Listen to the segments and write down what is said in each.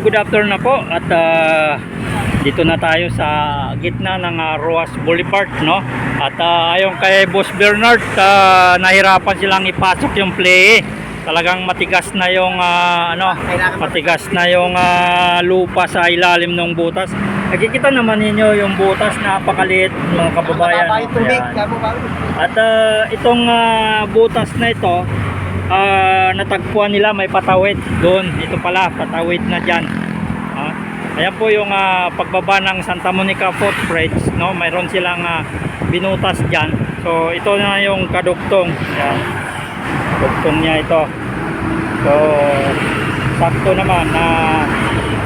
good afternoon na po at ah, dito na tayo sa gitna ng ah, Roas Boulevard no. At ah, ayon kay Boss Bernard, ah, nahirapan silang ipasok yung play. Talagang matigas na yung ah, ano, matigas na yung ah, lupa sa ilalim ng butas. Nakikita naman ninyo yung butas napakaliit mga kababayan. At ah, itong ah, butas na ito, ah, natagpuan nila may patawid doon. Ito pala, patawid na dyan. Ah, ayan po yung ah, pagbaba ng Santa Monica Footbridge. No? Mayroon silang ah, binutas dyan. So ito na yung kaduktong. Ayan. Duktong niya ito. So sakto naman na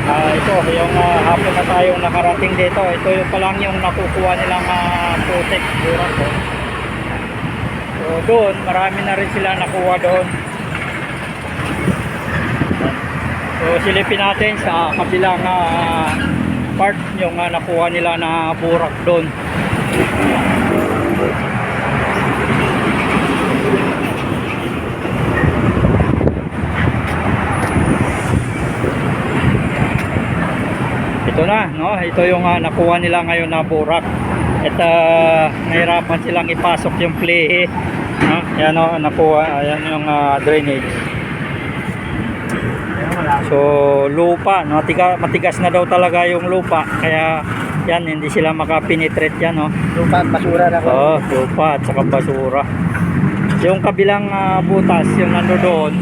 ah, ito yung ah, hapon na tayong nakarating dito. Ito yung pa lang yung nakukuha nilang uh, protect ko. So doon, marami na rin sila nakuha doon. So silipin natin sa kabilang ah, part yung ah, nakuha nila na burak doon. Ito na, no? Ito yung ah, nakuha nila ngayon na burak. At ah, nahirapan silang ipasok yung play. No? Yan o, nakuha. Ayan yung ah, drainage. So, lupa. No? Matiga, matigas na daw talaga yung lupa. Kaya, yan, hindi sila makapenetrate yan. No? Lupa at basura na ko. Oo, lupa at saka basura. Yung kabilang ah, butas, yung nando doon,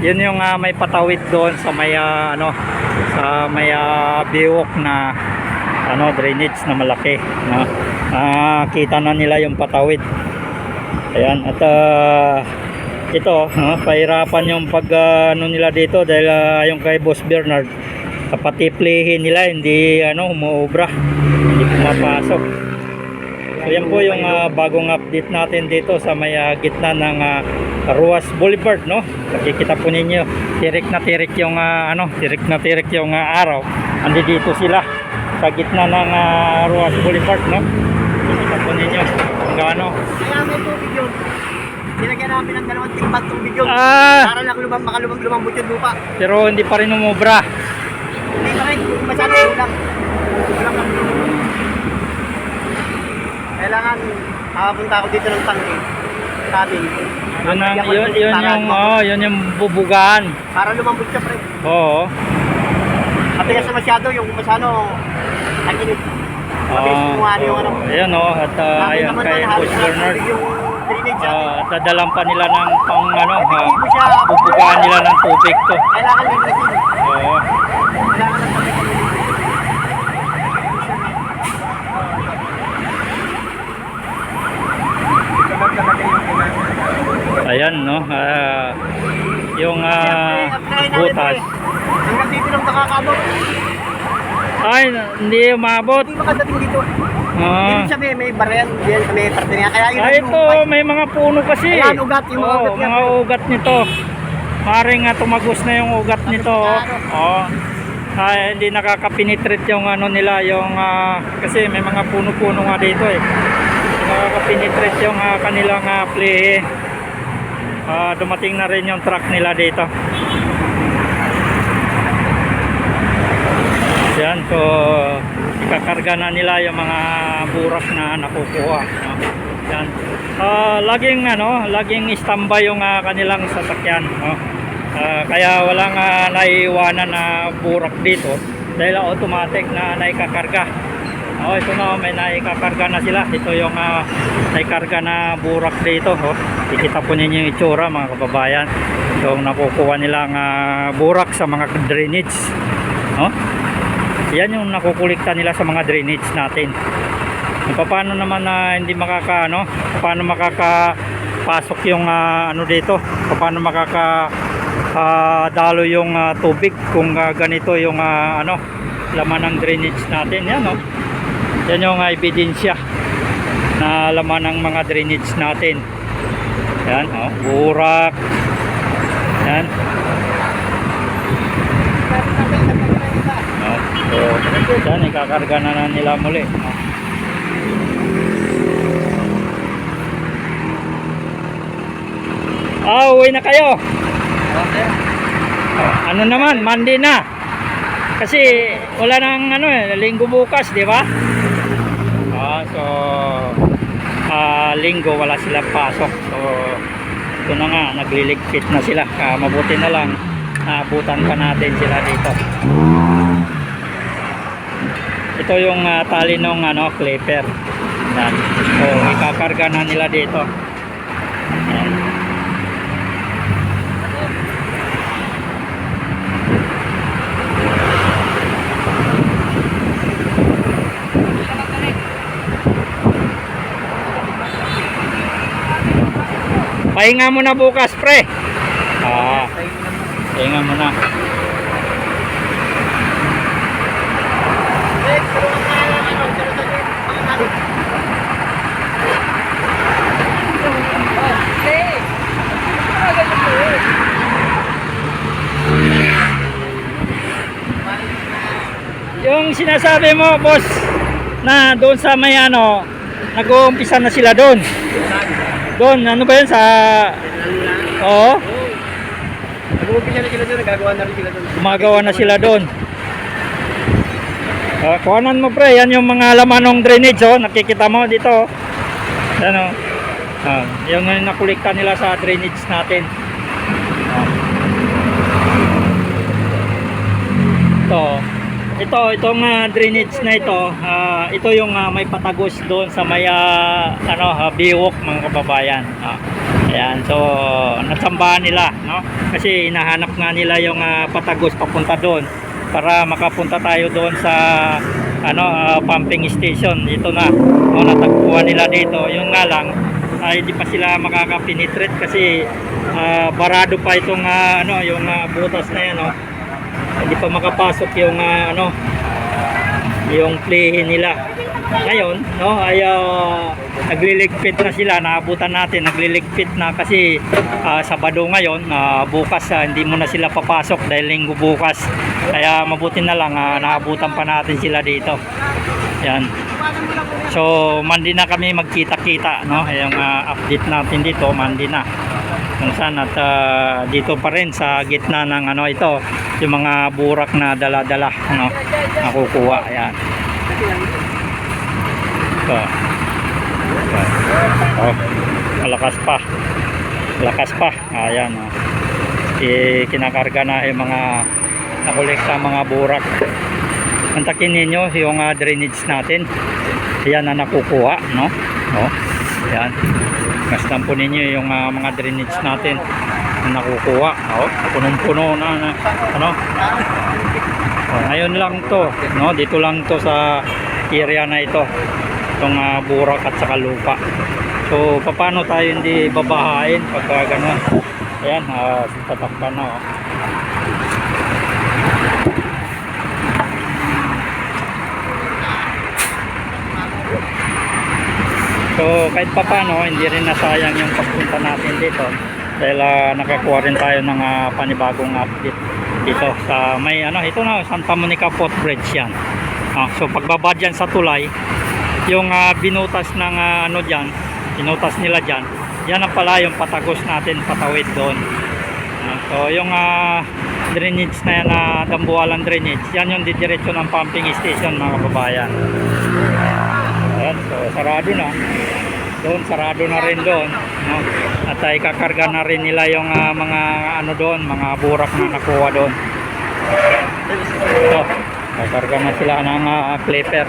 yun yung ah, may patawid doon sa may ah, ano, sa may ah, biwok na ano, drainage na malaki, no. Ah, kita na nila yung patawid. Ayan, at ah, ito, no, pahirapan yung pag ah, ano nila dito dahil ah, yung kay Boss Bernard kapati playhin nila hindi ano umuobra hindi pumapasok So yan po yung ah, bagong update natin dito sa may ah, gitna ng ah, Ruas Boulevard no. Nakikita po ninyo, tirik na tirik yung ah, ano, tirik na tirik yung ah, araw. Andi dito sila sa gitna ng ah, Ruas Boulevard no. Nakikita po ninyo gaano. Kaya may tubig yun. Nilagyan namin ng dalawang timbang tubig yun. Ah, Para lang lumang, makalumang lumambot yung lupa. pero hindi pa rin umubra. Hindi pa rin. Masyado kulang. Kulang lang. Kailangan makapunta ako dito ng tangke. Sabi. Yun, ang, yun, yun yung oh, yun yung bubugan. Para lumambot siya, pre. Oo. Matigas na masyado yung masyado. Ang init. Mabilis Ah, yung ano. Ayan oh, at Sabi ayan naman kay halos na Bernard. yung drainage natin. Ah, dadalan pa nila ng pang ano, ha, Epektibo siya. bubugaan nila ng tubig to. Kailangan. Oo. Kailangan ng tubig. Ayan no, ah, yung ah, butas. Hanggang dito lang nakakabot. Ay, hindi umabot. Hindi makadating dito. Ah. Ibig sabihin may barayan diyan sa may parte niya. Kaya yun Ah, ang ito, may mga puno kasi. Ayan, ugat, yung mga Oo, ugat mga ugat nito. Maring nga tumagos na yung ugat nito. oh. Oo. Ay, hindi nakakapenetrate yung ano nila, yung ah, kasi may mga puno-puno nga dito eh. Hindi nakakapenetrate yung ah, kanilang uh, play. Ah, dumating na rin yung truck nila dito. Yan, so ikakarga na nila yung mga burak na nakukuha. no? Yan. Ah, laging ano, laging standby yung ah, kanilang sasakyan, no? Ah, kaya walang uh, naiiwanan na burak dito dahil automatic na naikakarga. Oh, ito na may naikakarga na sila. Ito yung uh, naikarga na burak dito, oh. Ikita po ninyo yung itsura mga kababayan. So nakukuha nilang ah, burak sa mga drainage. No? Yan yung nakukulikta nila sa mga drainage natin. Paano naman na hindi makaka ano, paano makakapasok yung ah, ano dito? Paano makaka ah, dalo yung ah, tubig kung ah, ganito yung ah, ano laman ng drainage natin yan no. Yan yung ah, ebidensya na laman ng mga drainage natin. Yan, oh, burak. Yan. So, yan, ikakarga na, na nila muli. No? Ah, uwi na kayo. Okay. Ano naman, Monday na. Kasi wala nang ano eh, linggo bukas, di ba? Ah, so ah, linggo wala silang pasok. So ito na nga, nagliligpit na sila. Ah, mabuti na lang naabutan pa natin sila dito. Ito yung ah, tali ng ano, clipper. Yan. So ikakarga na nila dito. Yan. Pahinga mo na bukas, pre. Ah, pahinga mo na. Yung sinasabi mo, boss, na doon sa may ano, nag-uumpisa na sila doon. Doon, ano ba yun sa... Oo, Nag-uumpisa na sila doon, nagagawa na rin sila doon. gumagawa na sila doon. Uh, kuhanan mo pre, yan yung mga laman ng drainage oh, nakikita mo dito. Yan oh. Ah, yung nakulikta nila sa drainage natin. Ah. Ito, ito, itong ah, drainage na ito, ah, ito yung ah, may patagos doon sa may ah, ano, uh, biwok mga kababayan. Ah. Ayan, so natsambahan nila, no? Kasi hinahanap nga nila yung ah, patagos papunta doon para makapunta tayo doon sa ano ah, pumping station. Ito na, no, natagpuan nila dito. Yung nga lang, ay hindi pa sila makaka-penetrate kasi ah, barado pa itong ah, ano, yung ah, butas na yan, no? Hindi pa makapasok yung ah, ano, yung plihin nila. Ngayon, no, ay ah, nagliligpit na sila, naabutan natin, nagliligpit na kasi ah, Sabado ngayon, ah, bukas ah, hindi mo na sila papasok dahil linggo bukas. Kaya mabuti na lang, ah, naabutan pa natin sila dito. Yan. So, mandi na kami magkita-kita, no? Yung ah, update natin dito, mandi na. Kung saan at ah, dito pa rin sa gitna ng ano ito, yung mga burak na dala-dala, no? Nakukuha, yan. Ito. Oh, malakas pa. Malakas pa. Ayan, oh. I, kinakarga na yung mga nakolekta mga burak. Antakin ninyo yung ah, drainage natin. Yan na nakukuha, no? Oh, yan. Masdan po ninyo yung ah, mga drainage natin na nakukuha. Oh, punong-puno na, na ano? Oh, ngayon lang to, no? Dito lang to sa area na ito. Itong ah, burak at saka lupa. So, paano tayo hindi babahain pagka gano'n? Ayan, uh, tatakpan na, oh. So kahit pa paano, hindi rin nasayang yung pagpunta natin dito dahil ah, nakakuha rin tayo ng ah, panibagong update dito sa may ano, ito na Santa Monica Footbridge yan. Ah, so pagbaba dyan sa tulay, yung ah, binutas ng ah, ano dyan, binutas nila dyan, yan ang pala yung patagos natin patawid doon. Ah, so yung ah, drainage na yan na dambuhalan drainage, yan yung didiretso ng pumping station mga kababayan. So sarado na. Doon, sarado na rin doon. No? At ay kakarga na rin nila yung ah, mga ano doon, mga burak na nakuha doon. Ito, kakarga na sila ng ah, clipper.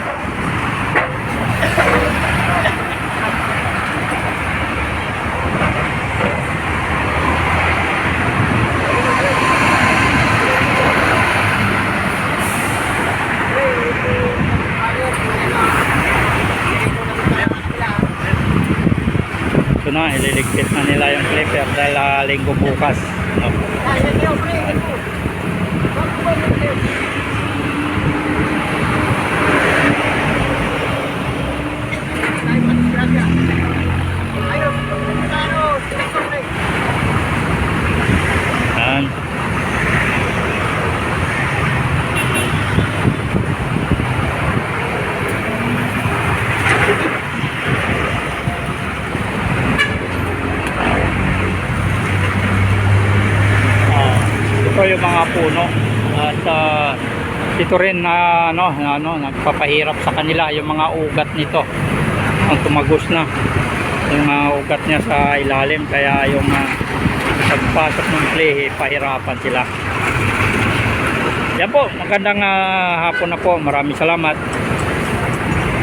Na, ililigpit na nila yung clipper dahil ah, linggo bukas. No? Yan. Ah, ito rin na ano, na, ano, nagpapahirap sa kanila yung mga ugat nito. Ang tumagos na yung mga ugat niya sa ilalim kaya yung uh, pagpasok ng play, pahirapan sila. Yan po, magandang ah, hapon na po. Maraming salamat.